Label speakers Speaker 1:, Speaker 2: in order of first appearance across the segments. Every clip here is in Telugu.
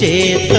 Speaker 1: చేత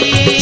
Speaker 1: Thank you.